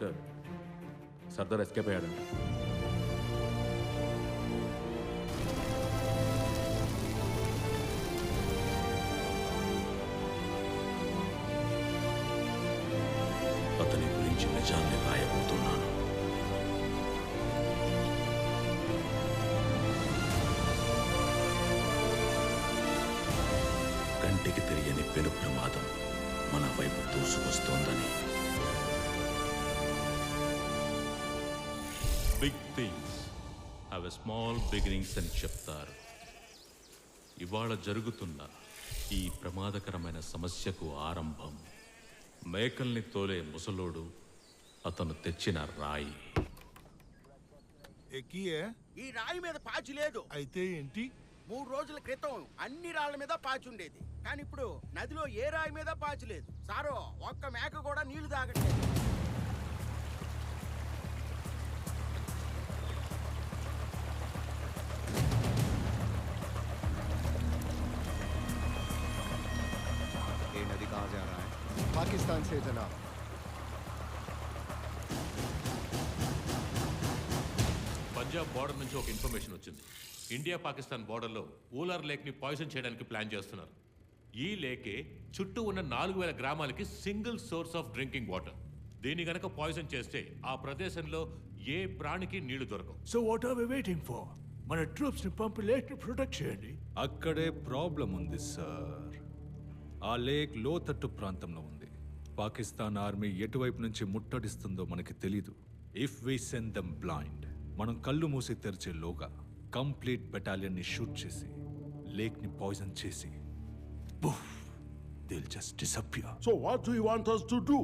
Sir Sardar escape అయ్యాడంట things have a small beginnings అని చెప్తారు. ఇవాళ జరుగుతున్న ఈ ప్రమాదకరమైన సమస్యకు ఆరంభం. మేకల్ని తోలే ముసలోడు అతను తెచ్చిన రాయి. ఎక్కియే ఈ రాయి మీద పాచి లేదు. అయితే ఏంటి? మూడు రోజుల క్రితం అన్ని రాళ్ళ మీద పాచి ఉండేది కానీ ఇప్పుడు నదిలో ఏ రాయి మీద పాచి లేదు సారో ఒక్క మేక కూడా నీళ్ళు తాగట్లేదు. ये नदी कहाँ से आ रहा है पाकिस्तान से जनाब పంజాబ్ బార్డర్ నుంచి ఒక ఇన్ఫర్మేషన్ వచ్చింది ఇండియా పాకిస్తాన్ బార్డర్లో ఊలర్ లేక్ని పాయిజన్ చేయడానికి ప్లాన్ చేస్తున్నారు ఈ లేకే చుట్టూ ఉన్న నాలుగు వేల గ్రామాలకి single source of drinking water దీన్ని గనక పాయిజన్ చేస్తే ఆ ప్రదేశంలో ఏ ప్రాణికి నీళ్లు దొరకవు so what are we waiting for మన ట్రూప్స్ ని పంపి లేక్ ని ప్రొటెక్ట్ చేయండి అక్కడే ప్రాబ్లం ఉంది సార్ ఆ లేక్ లోతట్టు ప్రాంతంలో ఉంది. పాకిస్తాన్ ఆర్మీ ఎటువైపు నుంచి ముట్టడిస్తుందో మనకి తెలీదు. If we send them blind మనం కళ్ళు మూసి తెరిచే లోగా కంప్లీట్ బెటాలియన్ని షూట్ చేసి లేక్ని పాయిజన్ చేసి they'll just disappear so what do you want us to do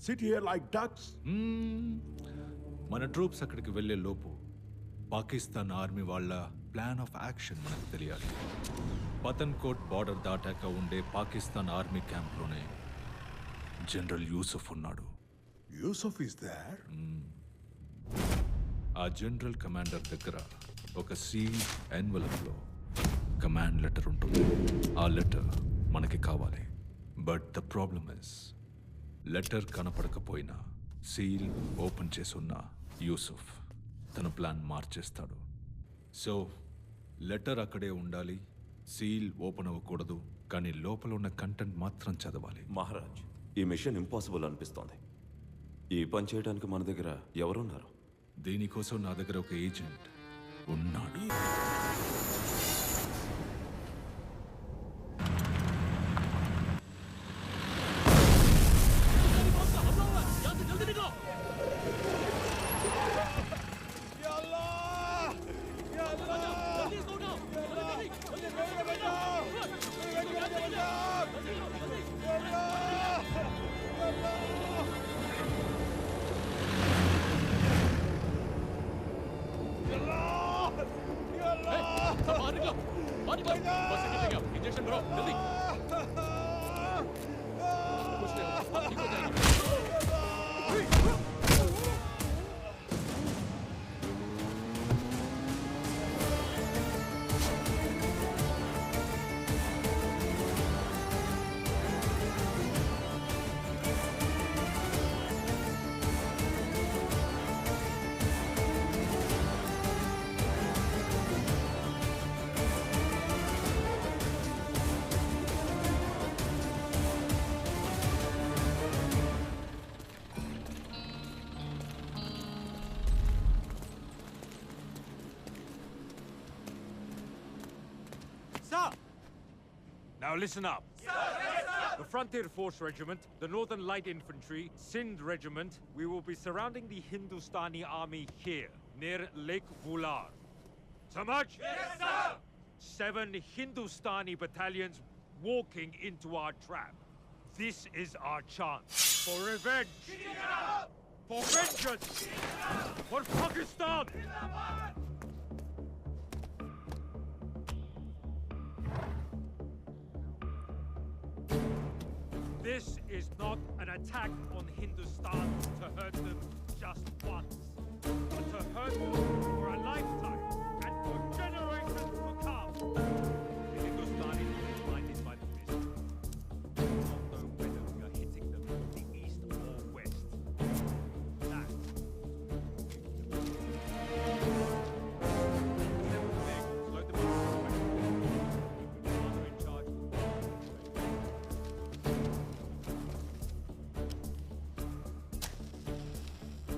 sit here like ducks మన ట్రూప్స్ అక్కడికి వెళ్ళే లోపు పాకిస్తాన్ ఆర్మీ వాళ్ళ ప్లాన్ ఆఫ్ యాక్షన్ మనకు తెలియాలి. పతన్ కోట్ బార్డర్ దాటాక ఉండే పాకిస్తాన్ ఆర్మీ క్యాంప్లోనే జనరల్ యూసుఫ్ ఉన్నాడు. యూసఫ్ ఇస్ దేర్ ఆ జనరల్ కమాండర్ దగ్గర ఒక సీ ఎన్వలప్లో కమాండ్ లెటర్ ఉంటుంది. ఆ లెటర్ మనకి కావాలి. But the problem is letter కనపడకపోయినా seal open చేసున్న యూసుఫ్ తన ప్లాన్ మార్చేస్తాడు. సో లెటర్ అక్కడే ఉండాలి సీల్ ఓపెన్ అవ్వకూడదు కానీ లోపల ఉన్న కంటెంట్ మాత్రం చదవాలి. మహారాజ్ ఈ మిషన్ ఇంపాసిబుల్ అనిపిస్తోంది. ఈ పని చేయడానికి మన దగ్గర ఎవరున్నారు? దీనికోసం నా దగ్గర ఒక ఏజెంట్ ఉన్నాడు. निकला बस से निकल गया इंजेक्शन भरो जल्दी कुछ नहीं होगा ठीक हो जाएगी listen up. The Frontier Force Regiment, the Northern Light Infantry, Sindh Regiment, we will be surrounding the Hindustani army here, near Lake Vular. Samaj? Yes, sir! Seven Hindustani battalions walking into our trap. This is our chance for revenge. For vengeance. For Pakistan. This is not an attack on Hindustan to hurt them just once, but to hurt them for a lifetime and for generations to come.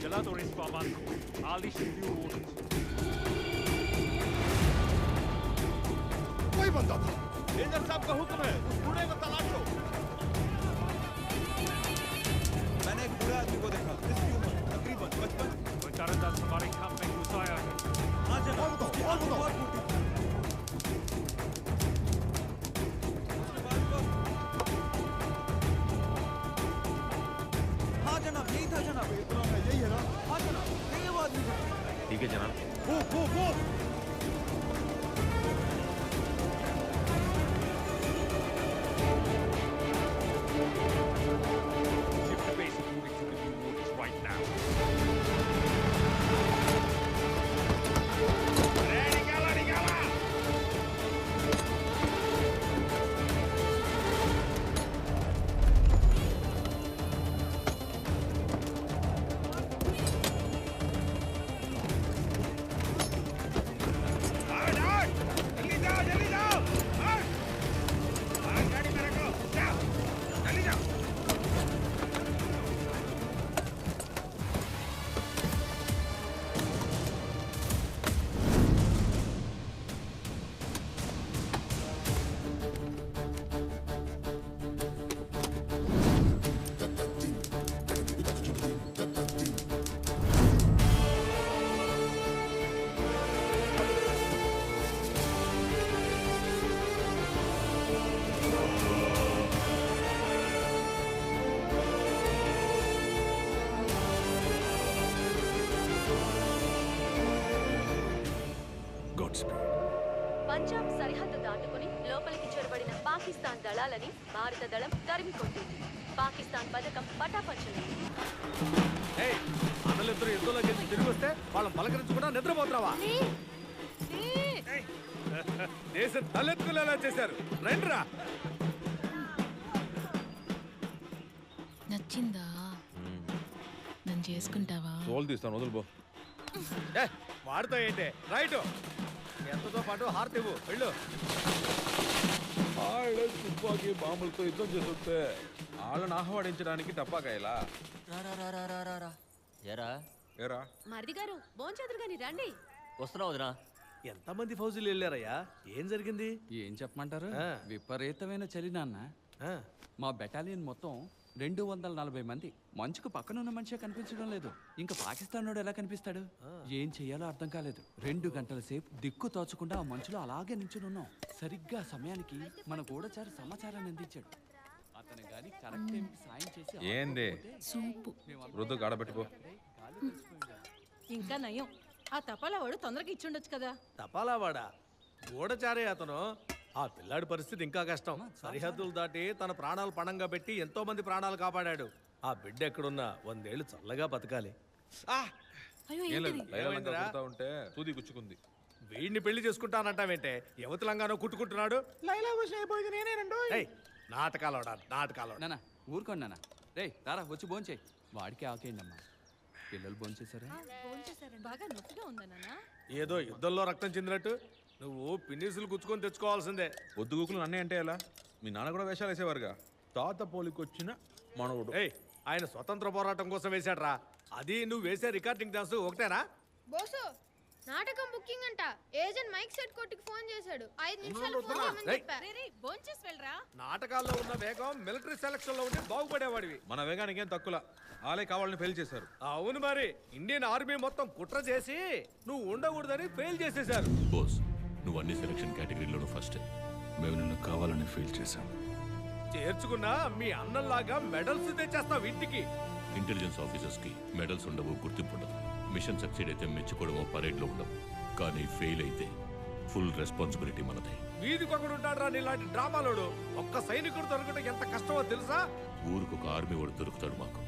Gelato risparmando. Alice più कोई बंदा था major साहब का हुक्म है उस बूढ़े को तलाश ठीक है जनाब। పంజాబ్ సరిహద్దు దాటుకుని లోపలికి చొరబడిన పాకిస్తాన్ దళాలని భారత దళం తరిమి కొట్టింది పాకిస్తాన్ పథకం పటాపంచలేదు. అన్నలిద్దరు యుద్ధంలో గెలిచి తిరిగి వస్తే వాళ్ళని పలకరించకుండా నిద్రపోతున్నావా? దేశం తలెత్తుకునేలా చేశారు. రండిరా. నచ్చిందా? నన్ను చేసుకుంటావా? తోలు తీస్తాను వదులుబో వాడితో ఏంటి రైట్. ఎంతతో పాటు హారతి ఇవ్వు. వెళ్ళు. వాళ్ళే తుపాకీ బాంబులతో యుద్ధం చేస్తుంటే వాళ్ళని ఆహ్వానించడానికి టపాకాయలా? ఎరా మరిది గారు భోంచెదురు గాని రండి. వస్తున్నావు వదినా. ఎంతమంది ఫౌజులు వెళ్ళారయ్యా? ఏం జరిగింది? ఏం చెప్పమంటారు. విపరీతమైన చలి నాన్న. ఆ, మా బెటాలియన్ మొత్తం రెండు వందల నలభై మంది. మంచుకు పక్కనున్న మనిషే కనిపించడం లేదు. ఇంకా పాకిస్తాన్ ఎలా కనిపిస్తాడు? ఏం చెయ్యాలో అర్థం కాలేదు. రెండు గంటల సేపు దిక్కు తోచకుండా ఆ మంచులో అలాగే నించుని ఉన్నాం సరిగ్గా సమయానికి మన గూఢచారి సమాచారాన్ని అందించాడు. అతను గాని కరెక్ట్ టైంకి సాయం చేసి ఏంది? సూపు. ఇంకా నయం. ఆ తపాలా వాడు తొందరగా ఇచ్చుండొచ్చు కదా. తపాలా వాడా? గూఢచారే అతను. ఆ పిల్లాడి పరిస్థితి ఇంకా కష్టం. సరిహద్దులు దాటి తన ప్రాణాలు పణంగా పెట్టి ఎంతో మంది ప్రాణాలు కాపాడాడు. ఆ బిడ్డ ఎక్కడున్నా వందేళ్ళు చల్లగా బతకాలి. ఆ! అయ్యో ఏం లేదు ఏంటిది? లైలా లంగా ఏమైందిరా? కుడతా ఉంటే సూది గుచ్చుకుంది. వీడిని పెళ్ళి చేసుకుంటానంటావేంటే? యువతలంగానో కుట్టుకుంటున్నాడు? ఏయ్, నాటకాలోడా నాటకాలోడా నాన్న ఊరుకోండి నాన్న రే తారా వచ్చి భోంచేయి. వాడికి ఆకేయండి అమ్మా పిల్లలు భోంచేశారా? బాగా నొప్పిగా ఉందా నాన్న ఏదో యుద్ధంలో రక్తం చెందినట్టు? నువ్వు పిన్నిసులు గుచ్చుకొని తెచ్చుకోవాల్సిందే. పొద్దుగుకులు నన్నే అంటే ఎలా? మీ నాన్న కూడా వేషాలు వేసేవారుగా? తాత పోలికొచ్చిన మనవుడు. ఏయ్ ఆయన స్వతంత్ర పోరాటం కోసం వేశాడ్రా. అది నువ్వు వేసే రికార్డింగ్ డాన్స్ ఒకటేనా? బోసు నాటకం బుకింగ్ అంట. ఏజెంట్ మైక్ సెట్ కొట్టుకు ఫోన్ చేశాడు. ఐదు నిమిషాలు ఫోన్ చేయమని రేయ్. చెప్పా భోంచేసి వెళ్ళరా? నాటకాల్లో ఉన్న వేగం మిలిటరీ సెలక్షన్లో ఉండి బాగుపడేవాడివి. మన వేగానికి ఏం తక్కువ? ఆలే కావాలని ఫెయిల్ చేశారు. అవును మరి. ఇండియన్ ఆర్మీ మొత్తం కుట్ర చేసి నువ్వు ఉండకూడదని ఫెయిల్ చేసేశారు. బోస్ నువ్వు అన్ని సెలక్షన్ కేటగిరీలోనూ ఫస్ట్ మేము నిన్ను కావాలని ఫీల్ చేశాం. చేర్చుకున్నా మీ అన్నంలాగా మెడల్స్ తెచ్చేస్తావు ఇంటికి. ఇంటెలిజెన్స్ ఆఫీసర్స్కి మెడల్స్ ఉండవు గుర్తింపు ఉండదు. మిషన్ సక్సీడ్ అయితే మెచ్చుకోవడమో పరేడ్లో ఉండవు. కానీ ఫెయిల్ అయితే ఫుల్ రెస్పాన్సిబిలిటీ మనదే. వీధికొకడు ఉంటాడు నీలాంటి డ్రామాలోడు. ఒక్క సైనికుడు దొరకడం ఎంత కష్టమో తెలుసా? ఊరికి ఒక ఆర్మీ వాడు దొరుకుతాడు మాకు.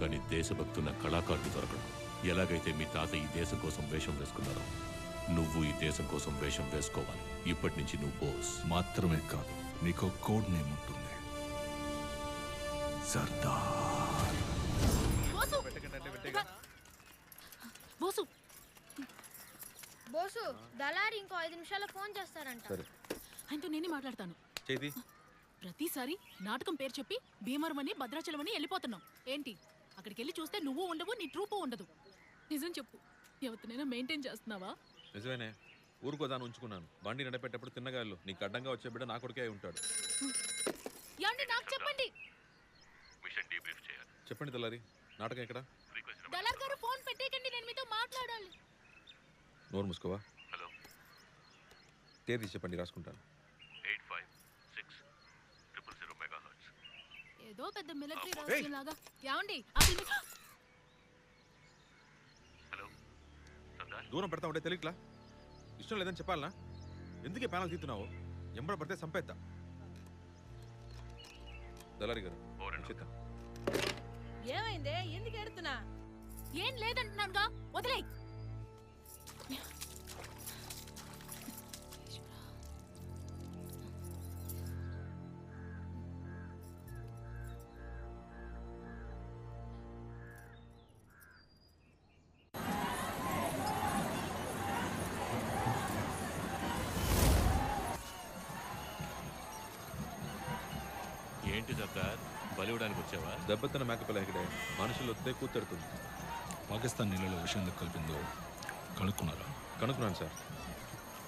కానీ దేశభక్తున్న కళాకారుడు దొరకడు. ఎలాగైతే మీ తాత ఈ దేశం కోసం వేషం వేసుకున్నారో నువ్వు ఈ దేశం కోసం వేషం వేసుకోవాలి. ఇప్పటి నుంచి నువ్వు బోస్ మాత్రమే కాదు నీకు కోడ్ నేమ్ ఉంటుంది. సర్దార్. బోసు! బోసు! దళారి ఇంకో ఐదు నిమిషాల్లో ఫోన్ చేస్తారంట. ఆయనతో నేనే మాట్లాడతాను. చేతి ప్రతిసారి నాటకం పేరు చెప్పి భీమవరం అని భద్రాచలం అని వెళ్ళిపోతున్నావు ఏంటి? అక్కడికి వెళ్ళి చూస్తే నువ్వు ఉండవు నీ ట్రూపు ఉండదు. నిజం చెప్పు. ఎవరినైనా మెయింటైన్ చేస్తున్నావా? నిజమేనే. ఊరుకోదాన్ని ఉంచుకున్నాను. బండి నడిపేటప్పుడు తిన్నగాళ్ళు. నీకు అడ్డంగా వచ్చే బిడ్డ నా కొడుకే ఉంటాడు. ఏమండి నాకు చెప్పండి. మిషన్ డీబ్రీఫ్ చేయాలి. చెప్పండి తెల్లారి నాటకం ఎక్కడ? దళార్ గారు ఫోన్ పెట్టేయకండి నేను మీతో మాట్లాడాలి. నోరు మూసుకోవా? హలో. తేదీ చెప్పండి రాసుకుంటాను. Eight five six triple zero ఏదో పెద్ద మిలిటరీ రహస్యం లాగా ఏమండి అసలు హలో సర్దార్ దూరం పెడతా ఉంటే తెలియట్లా? ఇష్టం లేదని చెప్పాలనా? ఎందుకే ప్యానల్ తీస్తున్నావు? ఎంబడ పడితే సంపేద్దా దళారి గారు ఏమైందే? ఎందుకు ఎడుతున్నా ఏం లేదంటున్నానుగా. వదిలే ఏంటి సర్దార్ బలివడానికి వచ్చావా? దెబ్బతిన్న మేకపిల్ల ఇక్కడే మనుషులు వస్తే కూతెడుతుంది పాకిస్తాన్ నీళ్ళలో విషయం కలిపిందో కనుక్కున్నారా? కనుక్కున్నాను సార్.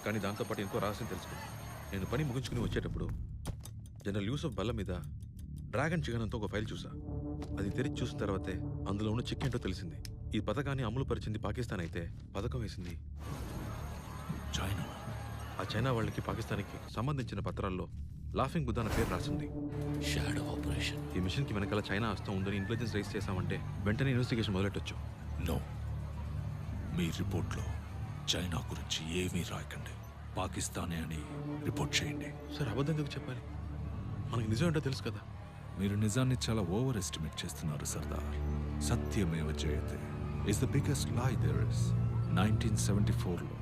కానీ దాంతోపాటు ఇంకో రహస్యం తెలుసుకున్నాను నేను పని ముగించుకుని వచ్చేటప్పుడు జనరల్ యూసఫ్ బల్ల మీద డ్రాగన్ చికెన్ అంతా ఒక ఫైల్ చూసా. అది తెరిచి చూసిన తర్వాతే అందులో ఉన్న చిక్ ఏంటో తెలిసింది. ఈ పథకాన్ని అమలు పరిచింది పాకిస్తాన్ అయితే పథకం వేసింది చైనా. ఆ చైనా వాళ్ళకి పాకిస్తాన్కి సంబంధించిన పత్రాల్లో లాఫింగ్ బుద్ధ అన్న పేరు రాసింది. షాడో ఆపరేషన్ ఈ మిషన్కి వెనకాల చైనా హస్తం ఉందని ఇంటెలిజెన్స్ రైస్ చేశామంటే వెంటనే ఇన్వెస్టిగేషన్ మొదలెట్టొచ్చు. నో మీ రిపోర్ట్లో చైనా గురించి ఏమీ రాయకండి. పాకిస్తానే అని రిపోర్ట్ చేయండి. సార్ అబద్ధం ఎందుకు చెప్పాలి? మనకి నిజం ఏంటో తెలుసు కదా. మీరు నిజాన్ని చాలా ఓవర్ ఎస్టిమేట్ చేస్తున్నారు సర్దార్. సత్యమేవ జయతే is the biggest lie there is nineteen seventy ఫోర్లో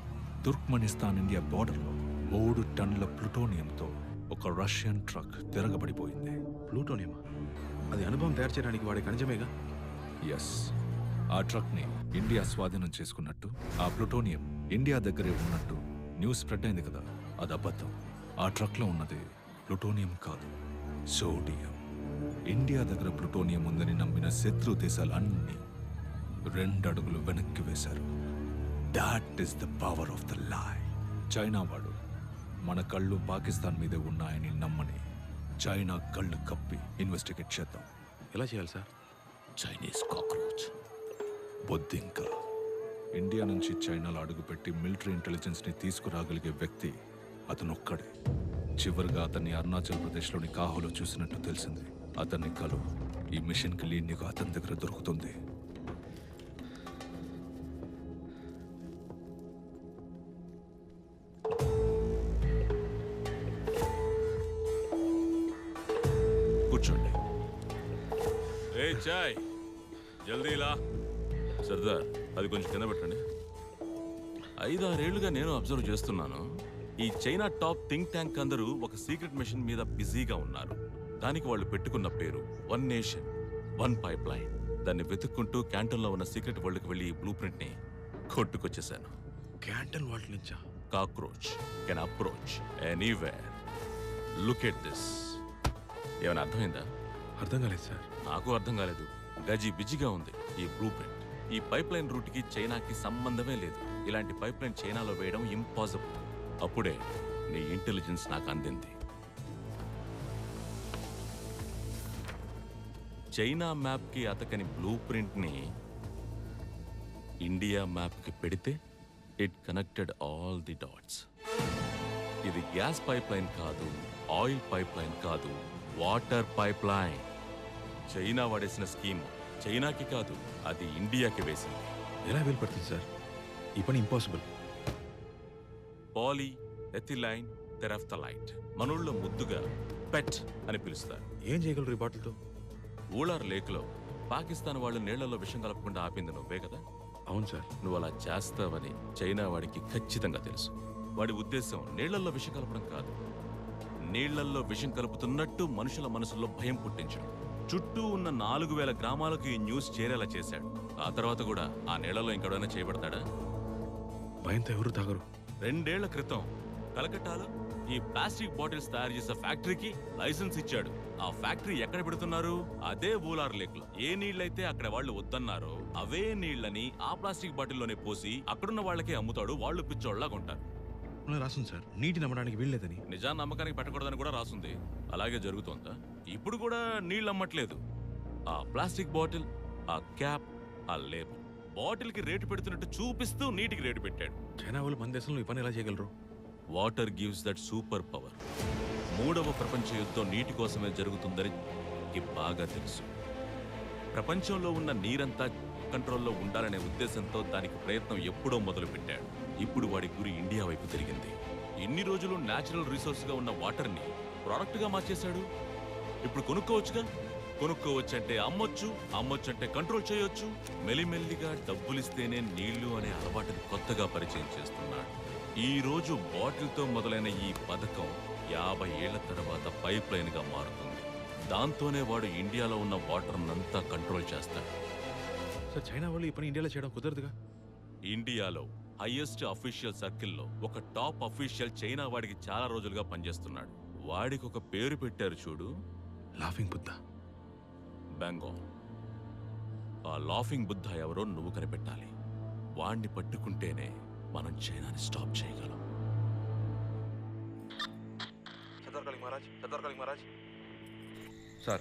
తుర్క్మనిస్తాన్ ఇండియా బార్డర్లో మూడు టన్నుల ప్లుటోనియంతో ఒక రష్యన్ ట్రక్ తిరగబడిపోయింది. ప్లూటోనియమా? అది అనుభవం తయారు చేయడానికి వాడే ఖనిజమేగా? ఎస్ ఆ ట్రక్ని ఇండియా స్వాధీనం చేసుకున్నట్టు ఆ ప్లుటోనియం ఇండియా దగ్గరే ఉన్నట్టు న్యూస్ స్ప్రెడ్ అయింది కదా. అది అబద్ధం. ఆ ట్రక్లో ఉన్నది ప్లుటోనియం కాదు సోడియం. ఇండియా దగ్గర ప్లుటోనియం ఉందని నమ్మిన శత్రు దేశాలు అన్నీ రెండు అడుగులు వెనక్కి వేశారు. That is the power of the lie China వాడు మన కళ్ళు పాకిస్తాన్ మీదే ఉన్నాయని నమ్మని చైనా కళ్ళు కప్పి ఇన్వెస్టిగేట్ చేద్దాం. ఎలా చేయాలి సార్? Chinese cockroach. బొద్దింక. ఇండియా నుంచి చైనాలో అడుగుపెట్టి మిలిటరీ ఇంటెలిజెన్స్ని తీసుకురాగలిగే వ్యక్తి అతనొక్కడే. చివరిగా అతన్ని అరుణాచల్ ప్రదేశ్లోని కాహోలో చూసినట్టు తెలిసింది. అతన్ని కలు ఈ మిషన్కి లీడ్ నీకు అతని దగ్గర దొరుకుతుంది. కింద పెట్టండి ఐదారేళ్ళుగా నేను అబ్జర్వ్ చేస్తున్నాను. ఈ చైనా టాప్ థింక్ ట్యాంక్ అందరూ ఒక సీక్రెట్ మిషన్ మీద బిజీగా ఉన్నారు. దానికి వాళ్ళు పెట్టుకున్న పేరు one nation one pipeline దాన్ని వెతుక్కుంటూ క్యాంటన్లో ఉన్న సీక్రెట్ వరల్డ్కి వెళ్ళి ఈ బ్లూ ప్రింట్ని కొట్టుకొచ్చేసాను. క్యాంటన్ వాళ్ళ నుంచా? Cockroach can approach anywhere. Look at this. ఏమైనా అర్థమైందా? అర్థం కాలేదు సార్. నాకు అర్థం కాలేదు. గజి బిజిగా ఉంది ఈ బ్లూ ప్రింట్ ఈ పైప్ లైన్ చైనాకి సంబంధమే లేదు. ఇలాంటి పైప్ లైన్ చైనాలో వేయడం ఇంపాసిబుల్ అప్పుడే నీ ఇంటెలిజెన్స్ నాకు అందింది. చైనా మ్యాప్కి అతకని బ్లూ ప్రింట్ని ఇండియా మ్యాప్కి పెడితే it connected all the dots ఇది గ్యాస్ పైప్ లైన్ కాదు ఆయిల్ పైప్ లైన్ కాదు వాటర్ పైప్ లైన్ చైనా వాడేసిన స్కీమ్ చైనాకి కాదు అది ఇండియాకి వేసింది. ఎలా వీలు పడుతుంది సార్? ఈ పని ఇంపాసిబుల్ పాలీ ఎథిలైన్ తెరఫ్తలైట్. మనోళ్ళ ముద్దుగా పెట్ అని పిలుస్తారు. ఏం చేయగలరు ఈ బాటిల్తో? ఊళార్ లేక్లో పాకిస్తాన్ వాళ్ళు నీళ్ళలో విషం కలపకుండా ఆపింది నువ్వే కదా? అవును సార్. నువ్వు అలా చేస్తావని చైనా వాడికి ఖచ్చితంగా తెలుసు. వాడి ఉద్దేశం నీళ్ళలో విషం కలపడం కాదు. నీళ్ళల్లో విషం కలుపుతున్నట్టు మనుషుల మనసుల్లో భయం పుట్టించడం. చుట్టూ ఉన్న నాలుగు వేల గ్రామాలకు ఈ న్యూస్ చేరేలా చేశాడు. ఆ తర్వాత కూడా ఆ నీళ్ళలో ఇంకెవడైనా చేయబడతాడా? భయంతో ఎవరు తాగరు. రెండేళ్ళ క్రితం కలకట్టాలో ఈ ప్లాస్టిక్ బాటిల్స్ తయారు చేసే ఫ్యాక్టరీకి లైసెన్స్ ఇచ్చాడు. ఆ ఫ్యాక్టరీ ఎక్కడ పెడుతున్నారు? అదే ఊలార్ లేక్లో ఏ నీళ్ళైతే అక్కడ వాళ్ళు వద్దన్నారో అవే నీళ్ళని ఆ ప్లాస్టిక్ బాటిల్లోనే పోసి అక్కడున్న వాళ్ళకే అమ్ముతాడు. వాళ్ళు పిచ్చోళ్ళగా ఉంటారు. అలా రాస్తుంది సార్. నీటి నమ్మడానికి వీల్లేదని. నిజాన్ని నమ్మకానికి పెట్టకూడదని కూడా రాసుంది. అలాగే జరుగుతోందా? ఇప్పుడు కూడా నీళ్ళు అమ్మట్లేదు ఆ ప్లాస్టిక్ బాటిల్ ఆ క్యాప్ ఆ లేబుల్ బాటిల్కి రేటు పెడుతున్నట్టు చూపిస్తూ నీటికి రేటు పెట్టాడు. చైనా వాళ్ళు మన దేశంలో ఈ పని ఎలా చేయగలరు? Water gives that superpower. మూడవ ప్రపంచ యుద్ధం నీటి కోసమే జరుగుతుందని కి బాగా తెలుసు. ప్రపంచంలో ఉన్న నీరంతా కంట్రోల్లో ఉండాలనే ఉద్దేశంతో దానికి ప్రయత్నం ఎప్పుడో మొదలుపెట్టాడు. ఇప్పుడు వాడి గురి ఇండియా వైపు తిరిగింది. ఇన్ని రోజులు న్యాచురల్ రిసోర్స్గా ఉన్న వాటర్ని ప్రోడక్ట్గా మార్చేశాడు. ఇప్పుడు కొనుక్కోవచ్చుగా? కొనుక్కోవచ్చంటే అమ్మొచ్చు అమ్మొచ్చంటే కంట్రోల్ చేయొచ్చు. మెల్లిమెల్లిగా డబ్బులిస్తేనే నీళ్ళు అనే అలవాటుని కొత్తగా పరిచయం చేస్తున్నాడు. ఈ రోజు బాటిల్తో మొదలైన ఈ పథకం యాభై ఏళ్ళ తర్వాత పైప్ లైన్గా మారుతుంది. దాంతోనే వాడు ఇండియాలో ఉన్న వాటర్ అంతా కంట్రోల్ చేస్తాడు. సార్ చైనా వాళ్ళు ఈ పని ఇండియాలో చేయడం కుదరదుగా? ఇండియాలో హైయెస్ట్ అఫీషియల్ సర్కిల్లో ఒక టాప్ అఫీషియల్ చైనా వాడికి చాలా రోజులుగా పనిచేస్తున్నాడు. వాడికి ఒక పేరు పెట్టారు చూడు. లాఫింగ్ బుద్ధ. బెంగాల్ ఆ లాఫింగ్ బుద్ధ ఎవరో నువ్వు కనిపెట్టాలి. వాణ్ణి పట్టుకుంటేనే మనం చైనాని స్టాప్ చేయగలం. సార్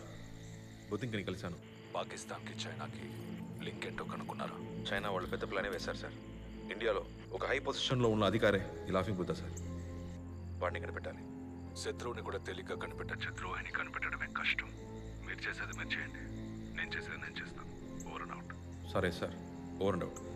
బుద్ధింకని కలిశాను. పాకిస్తాన్కి చైనాకి లింక్ ఏంటో కనుక్కున్నారా? చైనా వాళ్ళు పెద్ద ప్లానే వేశారు సార్. ఇండియాలో ఒక హై పొజిషన్లో ఉన్న అధికారే ఈ లాఫింగ్ బుద్ధ సార్. వాడిని కనిపెట్టాలి శత్రువుని కూడా తేలిగ్గా కనిపెట్టే శత్రువు అని కనిపెట్టడమే కష్టం. మీరు చేసేది మీరు చేయండి. నేను చేసేది నేను చేస్తాను. ఓవర్ అండ్ అవుట్ సరే సార్. Over and out